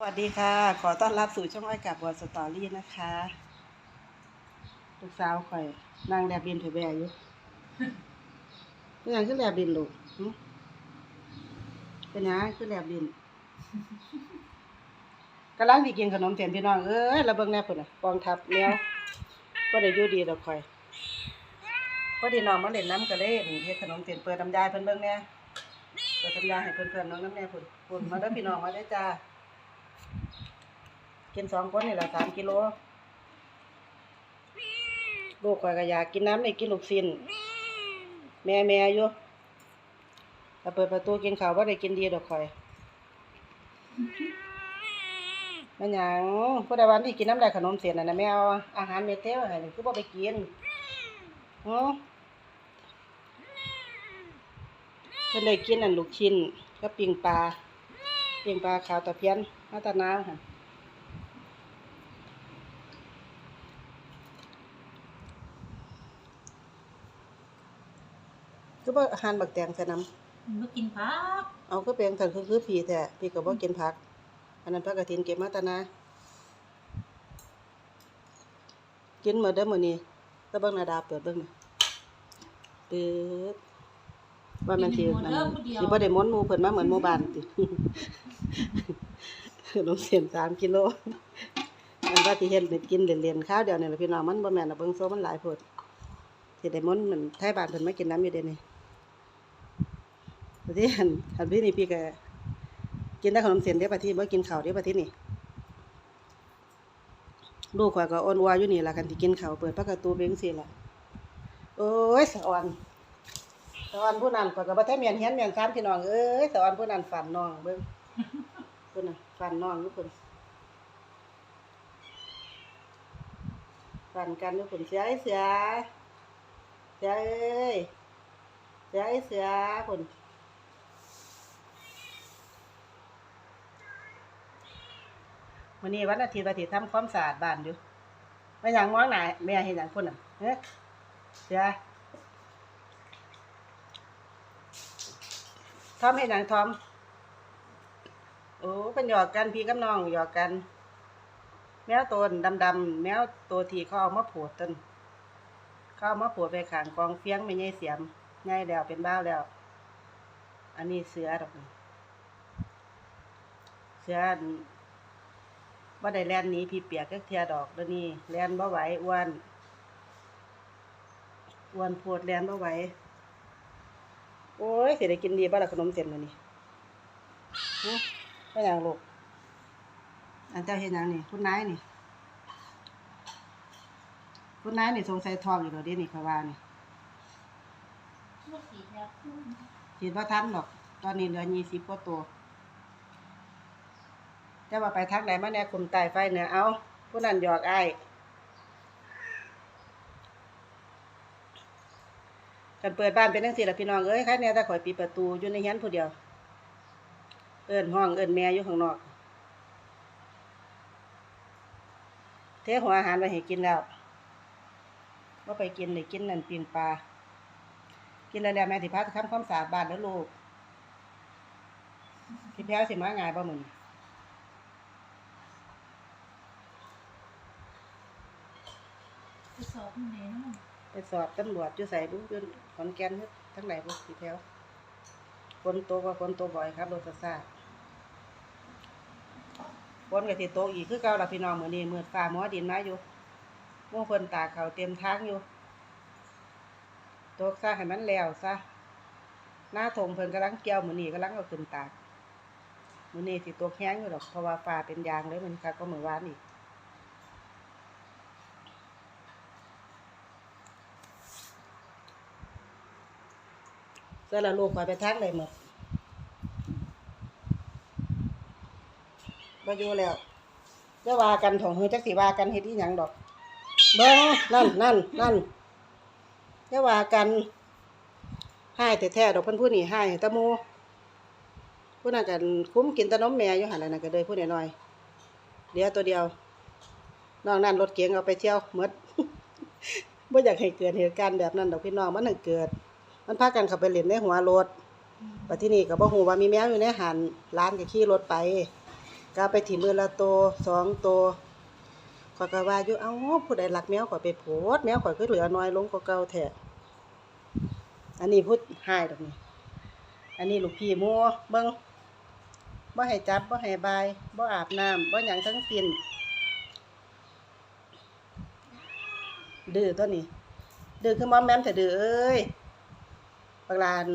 สวัสดีค่ะ ขอต้อนรับสู่ช่องอ้อยกับบัวสตอรี่นะคะลูกสาวข่อยนั่งแลบดินถือแบอยู่เป็นยังขึ้นแลบดินลูกเป็นยังขึ้นแลบดินกำลังดีกินขนมเทียนพี่น้องเอ้ยระเบิงแน่พุ่นน่ะกองทัพแมวก็ได้ยู่ดีดอกข่อยพอดีน้องมาเล่นน้ำก็เลยเฮ็ดขนมเทียนเปิดน้ำยายเพิ่นเบิ่งแน่เปิดน้ำยายให้เพื่อนๆน้องน้ำแน่พุ่นพุ่นมาเด้พี่น้องมาได้จ้า กินสองคนนี่แหละสามกิโลลูกข่อยก็อยากกินน้ำเลยกินลูกชิ้นแม่แม่อยู่ถ้าเปิดประตูกินข้าวว่าได้กินดีดอกข่อยมันหยังผู้ใดวันที่กินน้ำได้ขนมเสียนน่ะนะแม่เอาอาหารเม็ดเทวให้นี่คือบ่ไปกินหือเพิ่นได้กินนั่นลูกชิ้นกับปิ้งปลาปิ้งปลาขาวตะเพียนมาตะนาวค่ะ บ่อาหารบักแตงใส่น้มากินผักำเอาคือเปียงถังคือคือผีแท้พี่ก็บ่กินผัก อันนั้นผักกระถินเก็บมาแตะนากินหมดเด้อมื้อนี้แตะเบิ่งหน้าดาเปิดเบิ่งน่ะปึ๊ดว่ามันสินั่นสิบ่ได้ม้วนหมู่เพิ่นมาเหมือนหมู่บ้านติขนมเส้น3กิโลอันว่าที่เฮ็ดให้กินเล่นๆข้าวเดียวนี่ล่ะพี่น้องมันบ่แม่นดอกเบิ่งโซมันหลายโพด สิได้ม้วนเหมือนไทบ้านเพิ่นมากินน้ำอยู่เด้นี่ ประเทศหันหันพี่นี่พี่ก็กินได้ขนมเส้นเด้ประเทศบ่กินข้าวเด้อประเทศนี่ลูกข่อยก็อ้อนวาอยู่นี่ล่ะกันที่กินข้าวเปิดประตูเบงซีล่ะโอ้ยสะออนสะออนผู้นั้นข่อยก็บ่ทันเมียนเฮียนเมียนซ้ำพี่น้องเอ้ยสะออนผู้นั้นฝันน้องเบิ่งเพิ่นน่ะฝันน้องอยู่เพิ่นฝันกันอยู่เพิ่นเสือไอ้เสือเสือเอ้ยเสือไอ้เสือเพิ่น วันนี้วันอาทิตย์วันอาทิตย์ทำความสะอาดบ้านอยู่ไม่อย่างมองหนาแม่เห็นอย่างคนน่ะเฮ้ยเดี๋ยวทอมเห็นอย่างทอม โอ้เป็นหยอกกันพี่กับน้องหยอกกัน แมวตัวดำๆแมวตัวทีเขาเอามาผูดต้นเขาเอามาผูดไปขางกองเฟียงไม่ใหญ่เสียมใหญ่แล้วเป็นบ้าแล้ว อันนี้เสือดอกเสือ อันบ่ได้แล่นหนีพี่เปียกจักเทียดอกเดี๋ยวนี้แล่นบ่ไหวอ้วนอ้วนโพดแล่นบ่ไหวโอ้ยสิได้กินดีบ่ล่ะขนมเส้นมื้อนี้ฮะเป็นหยังลูกอันเจ้าเฮ็ดหยังนี่คุณนายนี่คุณนายนี่สงสัยท้องอยู่แล้วเด้นี่เขาว่านี่มาสีแล้วฉีดบ่ทันดอก ตอนนี้เหลือ20กว่าตัว จะว่าไปทักไหนมาแน่คุมใต้ไฟเหนือเอาผู้นั้นหยอกไอ้กันเปิดบ้านเป็นจังซี่ละพี่น้องเอ้ยใครแน่ถ้าข่อยปิดประตูอยู่ในเฮียนผู้เดียว เอิ้นห้องเอิ้นแม่อยู่ข้างนอก เทหัวอาหารไว้ให้กินแล้วว่าไปกินเลยกินนั่นปิ้งปลา กินแล้วแล้วแม่สิพาทำความสะอาดบ้านแล้วลูกพี่แพ้วสิมาง่ายบ่มื้อนี้ ไปสอบที่ไหนเนาะไปสอบตำรวจอยู่ใส่บุ้งยนขอนแก่นเฮ็ดทั้งหลายบุสีแถวคนโตกว่าคนโตบ่อยครับรถซ่าคนก็สิโตอีกคือเก่าล่ะพี่น้องมือนี้มืดฟ้าหมอดินมาอยู่มู่เพิ่นตาเขาเต็มทางอยู่ตกซะให้มันแล้วซะหน้าทงเพิ่นกำลังเกี่ยวมือนี้กำลังเอาขึ้นตากมือนี้สิตกแห้งอยู่ดอกเพราะว่าฟ้าเป็นยางเลยมันคักก็มื้อวานอีก เสร็จแล้วลูกข่อยไปทักเลยหมดบ่อยู่แล้วจะว่ากันของเฮอจักสิว่ากันเฮ็ดอีหยังดอก เบิ่งนั่นนั่นนั่นจะว่ากันให้แต่แท้ดอกพิ่นผู้นี้ให้ตะมูผู้นั้นกันคุ้มกินตะนมแม่อยู่หั่นน่นก็เลยผู้น้อยๆเหลือตัวเดียวนอกนั้นรถเก๋งเอาไปเที่ยวหมดบ่อยากให้เกิดเหตุการณ์แบบนั้นดอกพี่น้องมันถึงเกิด มันพากันข้าไปเล่นในหัวรถปัที่นี่ก็บ่ฮู้ว่ามีแมวอยู่ในหันร้านก็ขี่รถไปก็ไปถิ่มือละโตสองโตข่อยก็ว่าอยู่เอาผู้ใดรักแมวข่อยไปโพสแมวข่อยคือเหลือน้อยลงกว่าเก่าแท้อันนี้พูดหายดอกนี่อันนี้ลูกพี่มู่เบิ่งบ่ให้จับบ่ให้บายบ่อาบน้ำบ่หยังทั้งสิ้นดื้อตัวนี้ดื้อคือมอมแมมแต่ดื้อเอ้ย บักลาน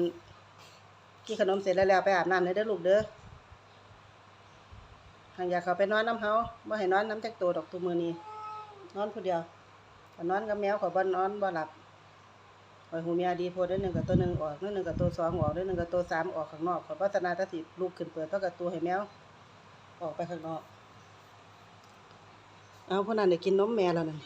กินขนมเสร็จแล้วแล้วไปอาบน้ำเลยเด้อลูกเด้อทางอยากเขาไปนอนน้ำเฮาบ่ให้นอนน้ำจักตัวดอกตัวมือนี้นอนผู้เดียวนอนกับแมวขอบ่นอนบ่หลับขอหูเมียดีโพดเด้หนึ่งกับตัวหนึ่งออกด้อหนึ่งกับตัวสองออกเด้หนึ่งกับตัวสามออกข้างนอกขอพัฒนาแตสิลูกขึ้นเปิดตัวกับตัวให้แมวออกไปข้างนอก เอาพวกนั้นได้กินนมแม่แล้วนั่น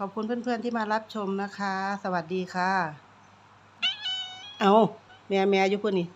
ขอบคุณเพื่อนๆที่มารับชมนะคะ สวัสดีค่ะ เอาแม่แม่อยู่พุ่นนี่